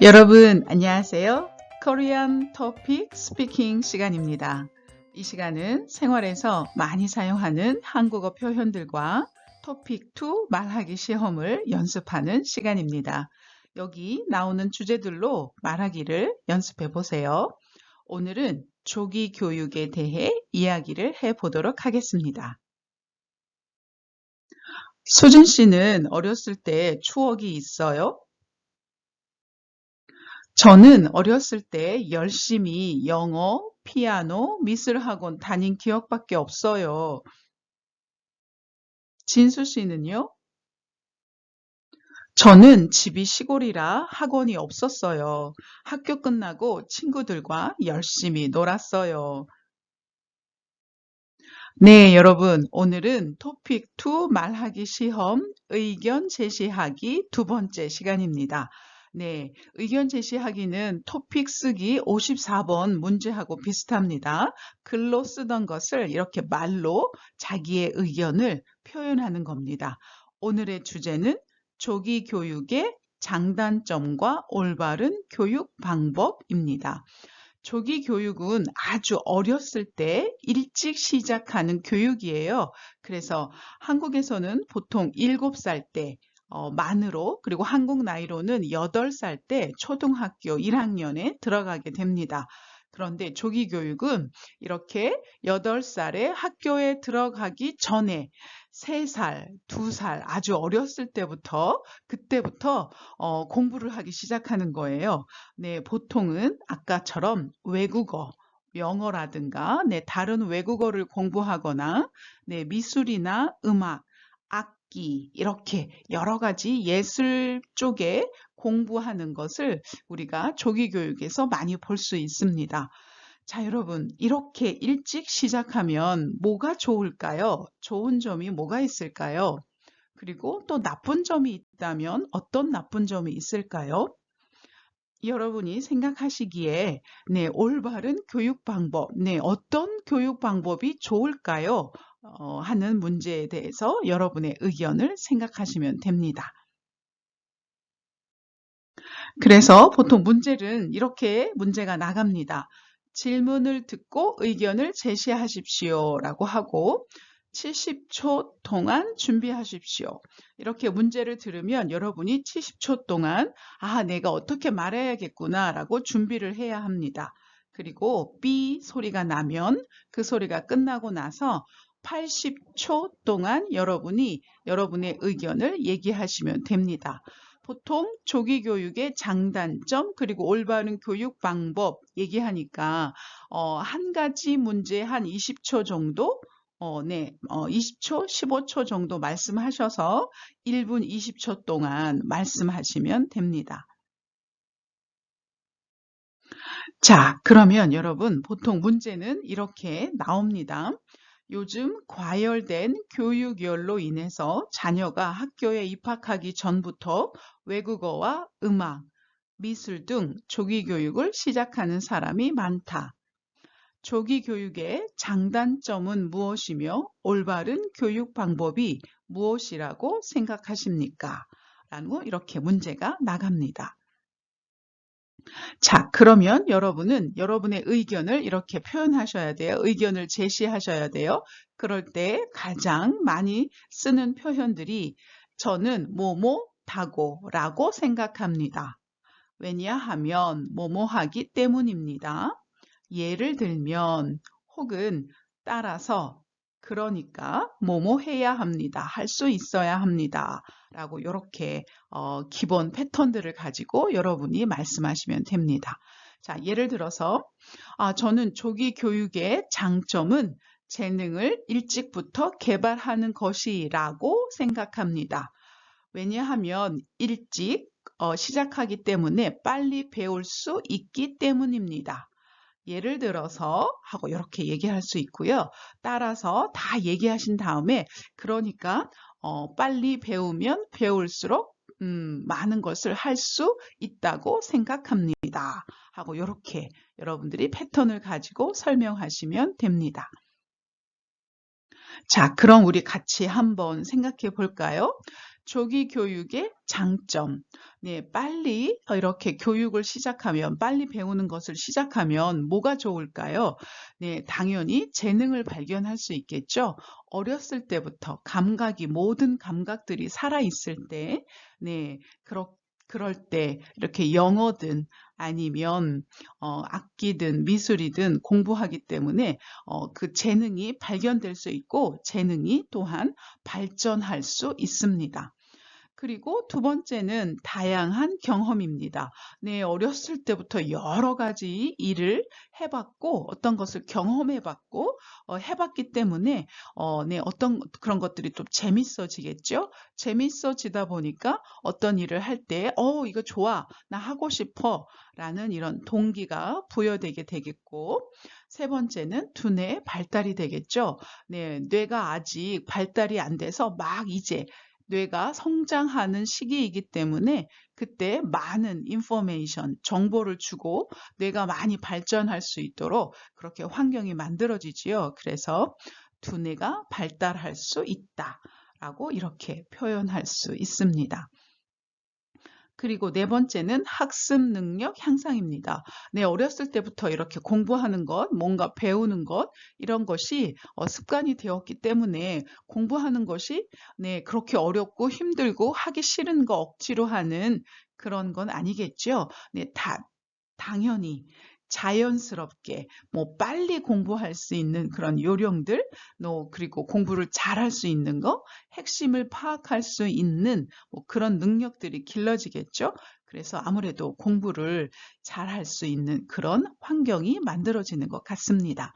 여러분 안녕하세요. 코리안 토픽 스피킹 시간입니다. 이 시간은 생활에서 많이 사용하는 한국어 표현들과 토픽 2 말하기 시험을 연습하는 시간입니다. 여기 나오는 주제들로 말하기를 연습해 보세요. 오늘은 조기 교육에 대해 이야기를 해 보도록 하겠습니다. 수진 씨는 어렸을 때 추억이 있어요? 저는 어렸을 때 열심히 영어, 피아노, 미술 학원 다닌 기억밖에 없어요. 진수 씨는요? 저는 집이 시골이라 학원이 없었어요. 학교 끝나고 친구들과 열심히 놀았어요. 네, 여러분. 오늘은 토픽 2 말하기 시험 의견 제시하기 두 번째 시간입니다. 네, 의견 제시하기는 토픽 쓰기 54번 문제하고 비슷합니다. 글로 쓰던 것을 이렇게 말로 자기의 의견을 표현하는 겁니다. 오늘의 주제는 조기 교육의 장단점과 올바른 교육 방법입니다. 조기 교육은 아주 어렸을 때 일찍 시작하는 교육이에요. 그래서 한국에서는 보통 7살 때 어, 만으로 그리고 한국 나이로는 8살 때 초등학교 1학년에 들어가게 됩니다. 그런데 조기 교육은 이렇게 8살에 학교에 들어가기 전에 3살, 2살 아주 어렸을 때부터 그때부터 어, 공부를 하기 시작하는 거예요. 네, 보통은 아까처럼 외국어 영어라든가 네, 다른 외국어를 공부하거나 네, 미술이나 음악 악기 이렇게 여러 가지 예술 쪽에 공부하는 것을 우리가 조기 교육에서 많이 볼 수 있습니다. 자, 여러분, 이렇게 일찍 시작하면 뭐가 좋을까요? 좋은 점이 뭐가 있을까요? 그리고 또 나쁜 점이 있다면 어떤 나쁜 점이 있을까요? 여러분이 생각하시기에 네, 올바른 교육 방법, 네, 어떤 교육 방법이 좋을까요? 어, 하는 문제에 대해서 여러분의 의견을 생각하시면 됩니다. 그래서 보통 문제는 이렇게 문제가 나갑니다. 질문을 듣고 의견을 제시하십시오 라고 하고 70초 동안 준비하십시오. 이렇게 문제를 들으면 여러분이 70초 동안 아, 내가 어떻게 말해야겠구나 라고 준비를 해야 합니다. 그리고 B 소리가 나면 그 소리가 끝나고 나서 80초 동안 여러분이 여러분의 의견을 얘기하시면 됩니다. 보통 조기 교육의 장단점 그리고 올바른 교육 방법 얘기하니까 어, 한 가지 문제 한 20초 정도 어, 네, 어, 20초, 15초 정도 말씀하셔서 1분 20초 동안 말씀하시면 됩니다. 자, 그러면 여러분 보통 문제는 이렇게 나옵니다. 요즘 과열된 교육열로 인해서 자녀가 학교에 입학하기 전부터 외국어와 음악, 미술 등 조기 교육을 시작하는 사람이 많다. 조기 교육의 장단점은 무엇이며 올바른 교육 방법이 무엇이라고 생각하십니까? 라고 이렇게 문제가 나갑니다. 자, 그러면 여러분은 여러분의 의견을 이렇게 표현하셔야 돼요. 의견을 제시하셔야 돼요. 그럴 때 가장 많이 쓰는 표현들이 저는 뭐뭐 다고 라고 생각합니다. 왜냐하면 뭐뭐 하기 때문입니다. 예를 들면 혹은 따라서 그러니까 뭐뭐 해야 합니다. 할 수 있어야 합니다. 라고 이렇게 어, 기본 패턴들을 가지고 여러분이 말씀하시면 됩니다. 자, 예를 들어서 아, 저는 조기 교육의 장점은 재능을 일찍부터 개발하는 것이라고 생각합니다. 왜냐하면 일찍 어, 시작하기 때문에 빨리 배울 수 있기 때문입니다. 예를 들어서 하고 이렇게 얘기할 수 있고요. 따라서 다 얘기하신 다음에 그러니까 어, 빨리 배우면 배울수록 음, 많은 것을 할 수 있다고 생각합니다. 하고 이렇게 여러분들이 패턴을 가지고 설명하시면 됩니다. 자, 그럼 우리 같이 한번 생각해 볼까요? 조기 교육의 장점. 네, 빨리 이렇게 교육을 시작하면, 빨리 배우는 것을 시작하면 뭐가 좋을까요? 네, 당연히 재능을 발견할 수 있겠죠. 어렸을 때부터 감각이, 모든 감각들이 살아있을 때, 네, 그렇, 그럴 때 이렇게 영어든 아니면 어, 악기든 미술이든 공부하기 때문에 어, 그 재능이 발견될 수 있고 재능이 또한 발전할 수 있습니다. 그리고 두 번째는 다양한 경험입니다. 네, 어렸을 때부터 여러 가지 일을 해봤고, 어떤 것을 경험해봤고, 어, 해봤기 때문에, 어, 네, 어떤 그런 것들이 또 재밌어지겠죠? 재밌어지다 보니까 어떤 일을 할 때, 어, 이거 좋아. 나 하고 싶어. 라는 이런 동기가 부여되게 되겠고, 세 번째는 두뇌 발달이 되겠죠. 네, 뇌가 아직 발달이 안 돼서 막 이제 뇌가 성장하는 시기이기 때문에 그때 많은 인포메이션, 정보를 주고 뇌가 많이 발전할 수 있도록 그렇게 환경이 만들어지지요. 그래서 두뇌가 발달할 수 있다. 라고 이렇게 표현할 수 있습니다. 그리고 네 번째는 학습 능력 향상입니다. 네, 어렸을 때부터 이렇게 공부하는 것, 뭔가 배우는 것, 이런 것이 어, 습관이 되었기 때문에 공부하는 것이 네, 그렇게 어렵고 힘들고 하기 싫은 거 억지로 하는 그런 건 아니겠죠. 네, 다, 당연히 자연스럽게 뭐 빨리 공부할 수 있는 그런 요령들, 또 그리고 공부를 잘할 수 있는 거, 핵심을 파악할 수 있는 뭐 그런 능력들이 길러지겠죠. 그래서 아무래도 공부를 잘할 수 있는 그런 환경이 만들어지는 것 같습니다.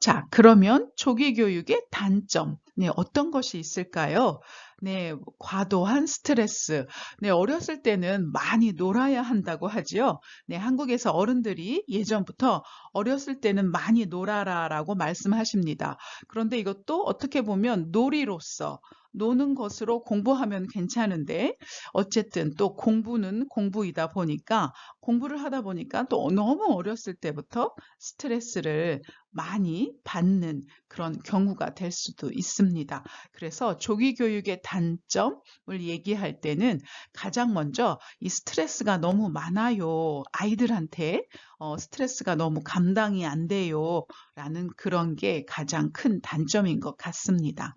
자, 그러면 조기 교육의 단점, 네, 어떤 것이 있을까요? 네, 과도한 스트레스. 네, 어렸을 때는 많이 놀아야 한다고 하지요. 네, 한국에서 어른들이 예전부터 어렸을 때는 많이 놀아라라고 말씀하십니다. 그런데 이것도 어떻게 보면 놀이로서 노는 것으로 공부하면 괜찮은데 어쨌든 또 공부는 공부이다 보니까 공부를 하다 보니까 또 너무 어렸을 때부터 스트레스를 많이 받는 그런 경우가 될 수도 있습니다. 그래서 조기 교육의 단점을 얘기할 때는 가장 먼저 이 스트레스가 너무 많아요. 아이들한테 어, 스트레스가 너무 감당이 안 돼요. 라는 그런 게 가장 큰 단점인 것 같습니다.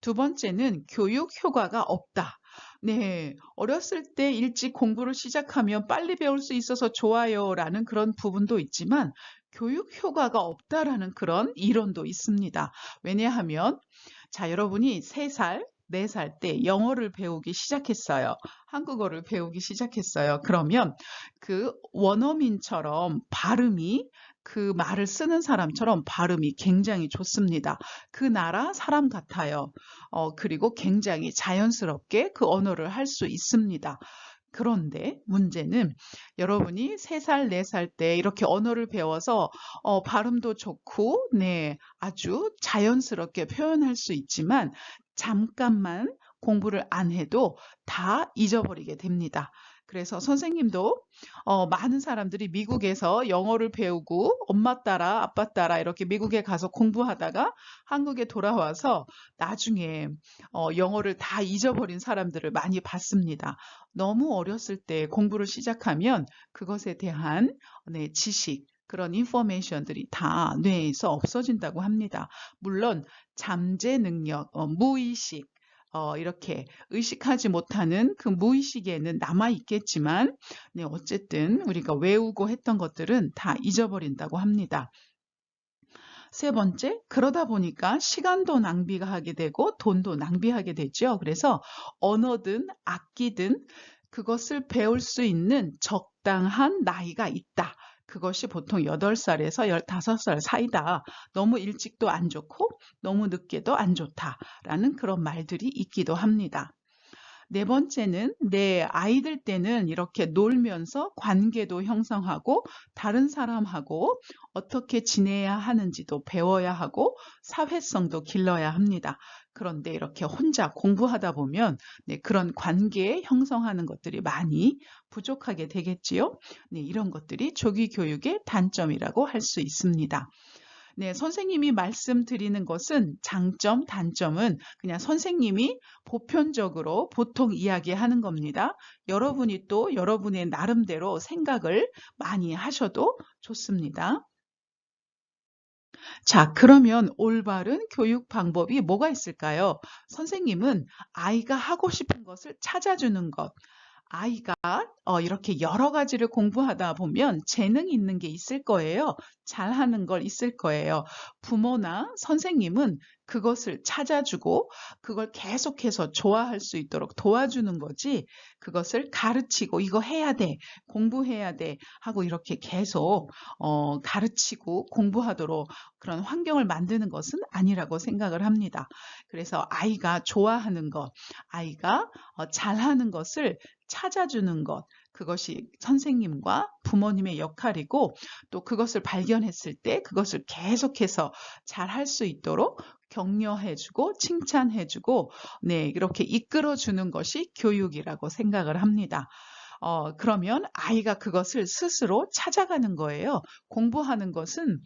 두 번째는 교육 효과가 없다. 네, 어렸을 때 일찍 공부를 시작하면 빨리 배울 수 있어서 좋아요 라는 그런 부분도 있지만 교육 효과가 없다라는 그런 이론도 있습니다. 왜냐하면 자, 여러분이 3살, 4살 때 영어를 배우기 시작했어요. 한국어를 배우기 시작했어요. 그러면 그 원어민처럼 발음이 그 말을 쓰는 사람처럼 발음이 굉장히 좋습니다. 그 나라 사람 같아요. 어, 그리고 굉장히 자연스럽게 그 언어를 할 수 있습니다. 그런데 문제는 여러분이 3살, 4살 때 이렇게 언어를 배워서 어, 발음도 좋고, 네, 아주 자연스럽게 표현할 수 있지만 잠깐만 공부를 안 해도 다 잊어버리게 됩니다. 그래서 선생님도 어, 많은 사람들이 미국에서 영어를 배우고 엄마 따라 아빠 따라 이렇게 미국에 가서 공부하다가 한국에 돌아와서 나중에 어, 영어를 다 잊어버린 사람들을 많이 봤습니다. 너무 어렸을 때 공부를 시작하면 그것에 대한 네, 지식 그런 인포메이션들이 다 뇌에서 없어진다고 합니다. 물론 잠재 능력, 어, 무의식 어, 이렇게 의식하지 못하는 그 무의식에는 남아 있겠지만, 네, 어쨌든 우리가 외우고 했던 것들은 다 잊어버린다고 합니다. 세 번째, 그러다 보니까 시간도 낭비하게 되고 돈도 낭비하게 되죠. 그래서 언어든 악기든 그것을 배울 수 있는 적당한 나이가 있다. 그것이 보통 8살에서 15살 사이다. 너무 일찍도 안 좋고 너무 늦게도 안 좋다라는 그런 말들이 있기도 합니다. 네 번째는 내 아이들 때는 이렇게 놀면서 관계도 형성하고 다른 사람하고 어떻게 지내야 하는지도 배워야 하고 사회성도 길러야 합니다. 그런데 이렇게 혼자 공부하다 보면 네, 그런 관계 형성하는 것들이 많이 부족하게 되겠지요. 네, 이런 것들이 조기 교육의 단점이라고 할 수 있습니다. 네, 선생님이 말씀드리는 것은 장점, 단점은 그냥 선생님이 보편적으로 보통 이야기하는 겁니다. 여러분이 또 여러분의 나름대로 생각을 많이 하셔도 좋습니다. 자, 그러면 올바른 교육 방법이 뭐가 있을까요? 선생님은 아이가 하고 싶은 것을 찾아주는 것. 아이가 어, 이렇게 여러 가지를 공부하다 보면 재능 있는 게 있을 거예요. 잘하는 걸 있을 거예요. 부모나 선생님은 그것을 찾아주고 그걸 계속해서 좋아할 수 있도록 도와주는 거지 그것을 가르치고 이거 해야 돼 공부해야 돼 하고 이렇게 계속 어, 가르치고 공부하도록 그런 환경을 만드는 것은 아니라고 생각을 합니다. 그래서 아이가 좋아하는 것, 아이가 어, 잘하는 것을 찾아주는 것, 그것이 선생님과 부모님의 역할이고 또 그것을 발견했을 때 그것을 계속해서 잘 할 수 있도록 격려해주고 칭찬해주고 네 이렇게 이끌어주는 것이 교육이라고 생각을 합니다. 어, 그러면 아이가 그것을 스스로 찾아가는 거예요. 공부하는 것은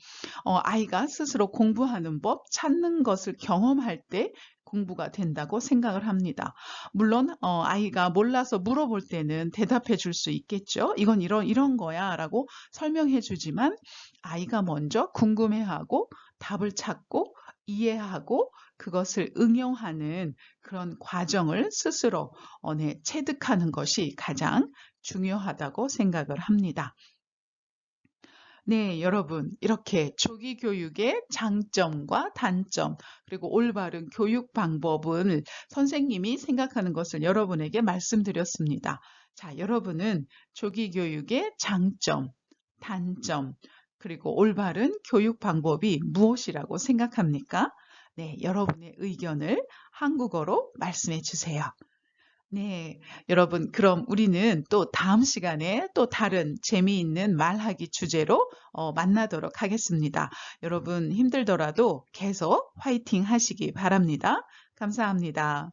어, 아이가 스스로 공부하는 법, 찾는 것을 경험할 때 공부가 된다고 생각을 합니다. 물론 어, 아이가 몰라서 물어볼 때는 대답해 줄 수 있겠죠. 이건 이런 이런 거야 라고 설명해 주지만 아이가 먼저 궁금해하고 답을 찾고 이해하고 그것을 응용하는 그런 과정을 스스로 어, 네, 체득하는 것이 가장 중요하다고 생각을 합니다. 네, 여러분, 이렇게 조기 교육의 장점과 단점, 그리고 올바른 교육 방법을 선생님이 생각하는 것을 여러분에게 말씀드렸습니다. 자, 여러분은 조기 교육의 장점, 단점, 그리고 올바른 교육 방법이 무엇이라고 생각합니까? 네, 여러분의 의견을 한국어로 말씀해 주세요. 네, 여러분, 그럼 우리는 또 다음 시간에 또 다른 재미있는 말하기 주제로 어, 만나도록 하겠습니다. 여러분 힘들더라도 계속 화이팅 하시기 바랍니다. 감사합니다.